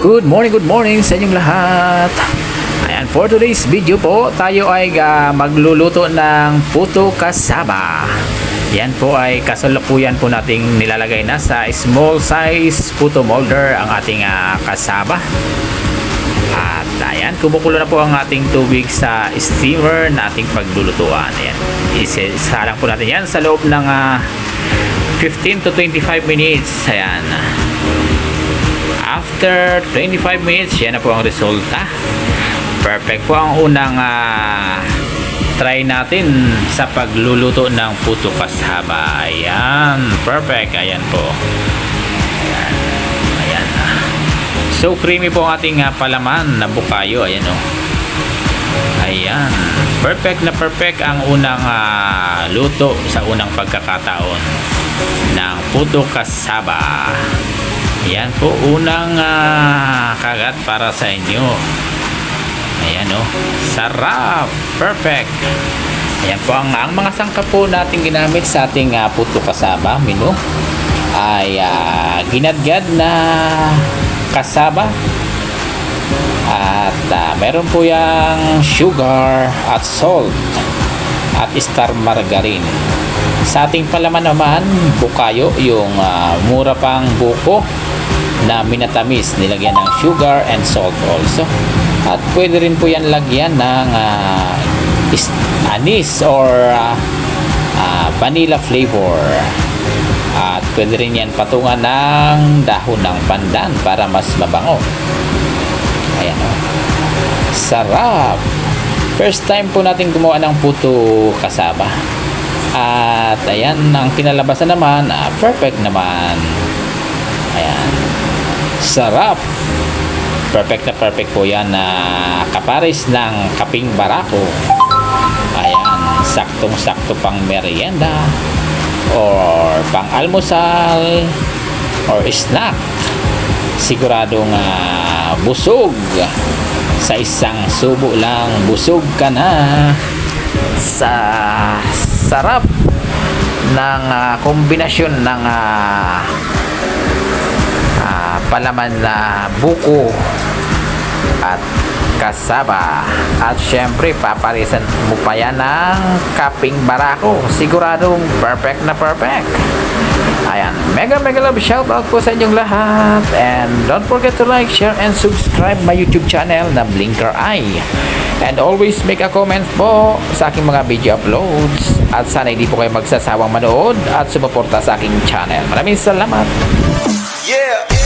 Good morning, good morning sa inyong lahat. Ayan, for today's video po, tayo ay ah, magluluto ng puto kasaba. Yan po ay kasalukuyan po nating nilalagay na sa small size puto molder ang ating ah, kasaba. At ayan, kumukulo na po ang ating tubig sa steamer na ating paglulutuan. Ayan, isalang po natin yan sa loob ng ah, 15 to 25 minutes. Ayan. After 25 minutes, yan na po ang resulta. Perfect po ang unang ah, try natin sa pagluluto ng puto kasaba. Ayan, perfect. Ayan po. Ayan. Ayan. So creamy po ang ating ah, palaman na bukayo. Ayan o. Ayan. Perfect na perfect ang unang ah, luto sa unang pagkakataon ng puto kasaba. Yan po unang ah, kagat para sa inyo. Ayan o. Sarap. Perfect. Ayan po ang, ang mga sangkap po natin ginamit sa ating ah, puto kasaba menu ay ah, ginadgad na kasaba at ah, meron po yung sugar at salt at star margarine. Sa ating palaman naman, bukayo, yung ah, mura pang buko na minatamis, nilagyan ng sugar and salt also. At pwede rin po yan lagyan ng is- anis or ah, ah, vanilla flavor. At pwede rin yan patungan ng dahon ng pandan para mas mabango. Ayan o. Sarap! First time po natin gumawa ng puto kasaba. At ayan, ang pinalabasan naman, ah, perfect naman. Ayan. Sarap! Perfect na perfect po yan na kapares ng kaping barako. Ayan, saktong-sakto pang merienda or pang almusal or snack. Siguradong ah, busog sa isang subo lang busog ka na sa sarap ng ah, kombinasyon ng ah, ah, palaman na buko at kasaba. At syempre paparisan mo pa yan ng kaping barako. Siguradong perfect na perfect ayan mega mega love. Shout out po sa inyong lahat. And don't forget to like share and subscribe my youtube channel na Blinker Eye. And always make a comment po sa aking mga video uploads. At sana hindi po kayo magsasawang manood at sumuporta sa aking channel. Maraming salamat! Yeah.